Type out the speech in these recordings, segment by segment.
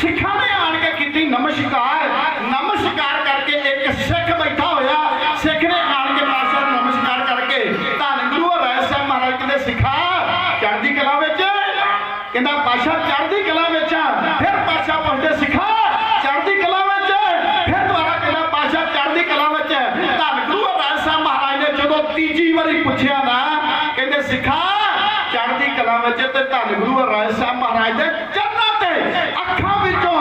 ਸਿੱਖਾਂ ਨੇ ਆਣ ਕੇ ਕੀਤੀ ਨਮਸਕਾਰ। ਨਮਸਕਾਰ ਕਰਕੇ ਇੱਕ ਸਿੱਖ ਬੈਠਾ ਹੋਇਆ। ਸਿੱਖ ਨੇ ਆਣ ਕੇ ਪਾਸ਼ਾ ਨੂੰ ਨਮਸਕਾਰ ਕਰਕੇ ਧੰਨ ਗੁਰੂ ਰਾਏ ਸਾਹਿਬ ਮਹਾਰਾਜ ਕਹਿੰਦੇ, ਸਿੱਖਾ, ਚੜ੍ਹਦੀ ਕਲਾ ਵਿੱਚ। ਕਹਿੰਦਾ, ਪਾਸ਼ਾ, ਚੜ੍ਹਦੀ ਕਲਾ ਵਿੱਚ ਫਿਰ ਪਾਸ਼ਾ ਪੁੱਛਦੇ, ਸਿੱਖਾ, ਚੜ੍ਹਦੀ ਕਲਾ ਵਿੱਚ? ਫਿਰ ਦੁਬਾਰਾ ਕਹਿੰਦਾ, ਪਾਸ਼ਾ, ਚੜ੍ਹਦੀ ਕਲਾ ਵਿੱਚ ਧੰਨ ਗੁਰੂ ਰਾਏ ਸਾਹਿਬ ਮਹਾਰਾਜ ਨੇ ਜਦੋਂ ਤੀਜੀ ਵਾਰੀ ਪੁੱਛਿਆ ਨਾ, ਕਹਿੰਦੇ, ਸਿੱਖਾ, ਚੜ੍ਹਦੀ ਕਲਾ ਵਿੱਚ ਤੇ ਧੰਨ ਗੁਰੂ ਰਾਏ ਸਾਹਿਬ ਮਹਾਰਾਜ ਦੇ ਚਰਨਾਂ ਅੱਖਾਂ ਵਿੱਚੋਂ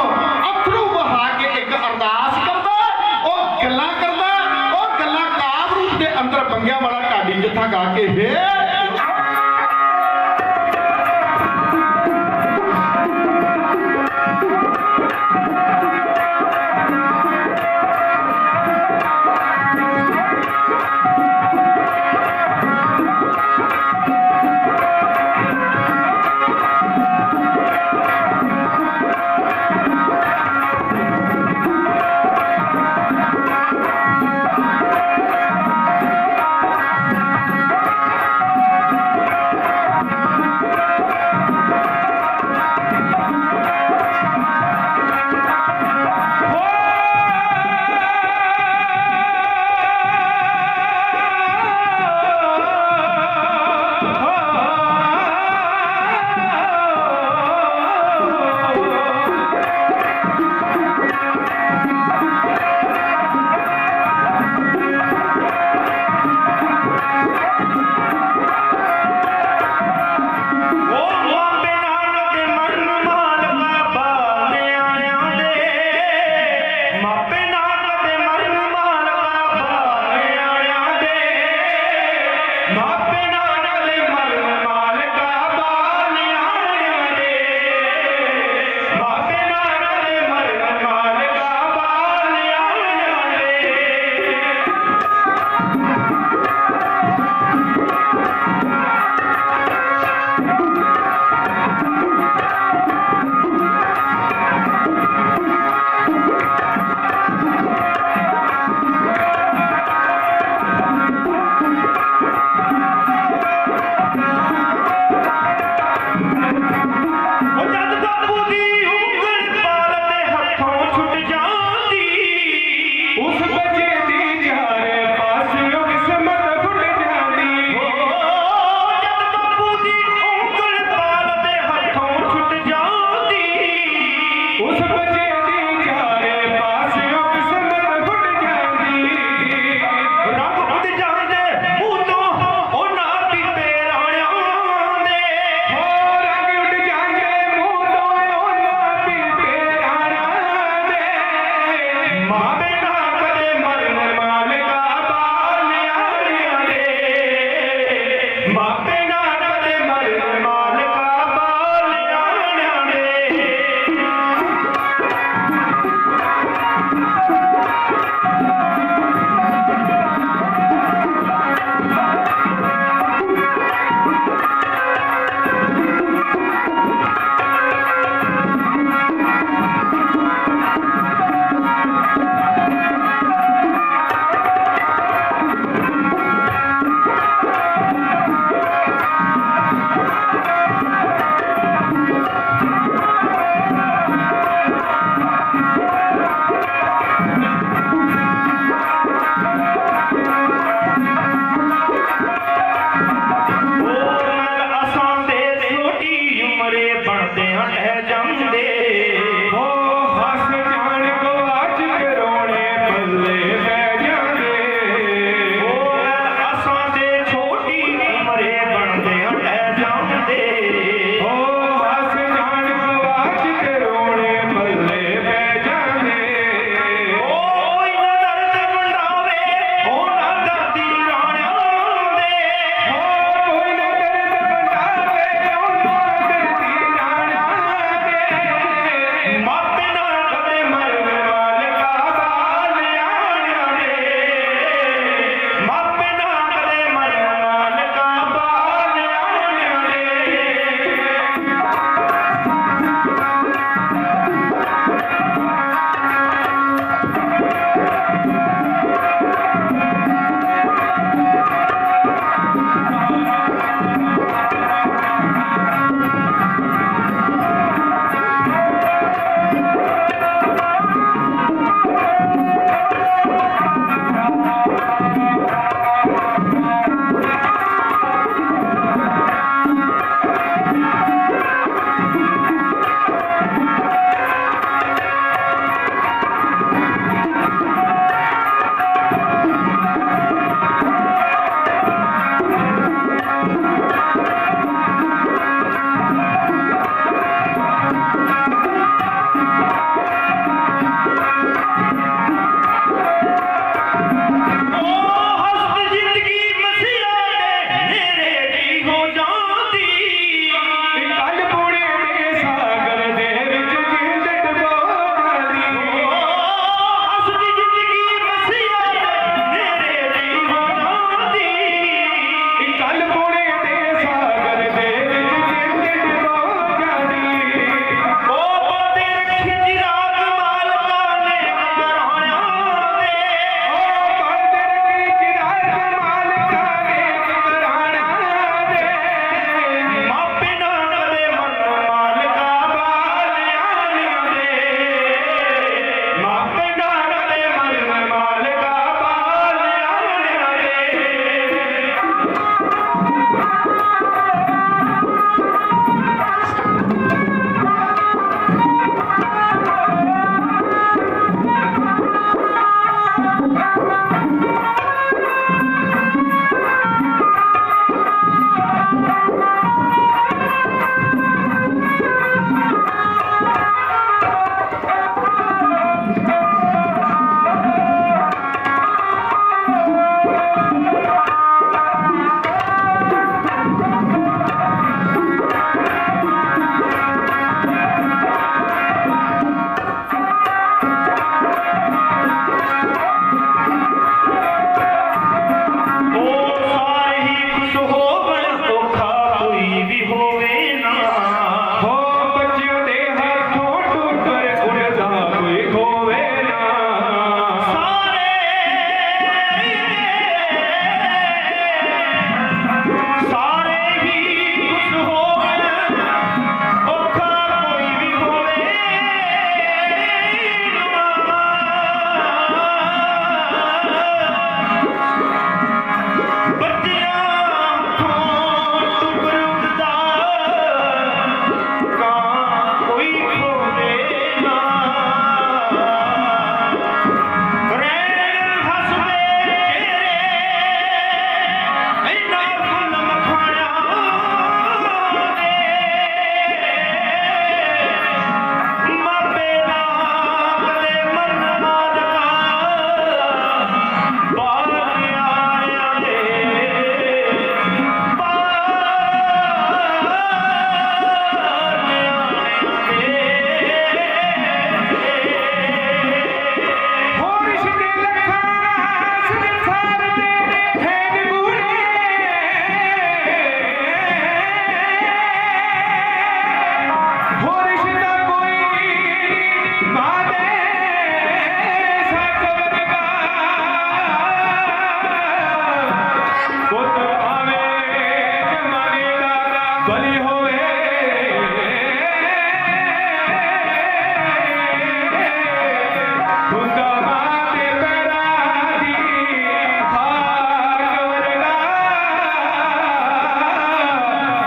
ਅਥਰੂ ਵਹਾ ਕੇ ਇੱਕ ਅਰਦਾਸ ਕਰਦਾ, ਉਹ ਗੱਲਾਂ ਕਰਦਾ, ਉਹ ਗੱਲਾਂ ਕਾਬ ਰੂਪ ਦੇ ਅੰਦਰ ਬੰਗਿਆ ਵਾਲਾ ਢਾਡੀ ਜਿੱਥਾ ਗਾ ਕੇ ਵੇ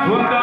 군다.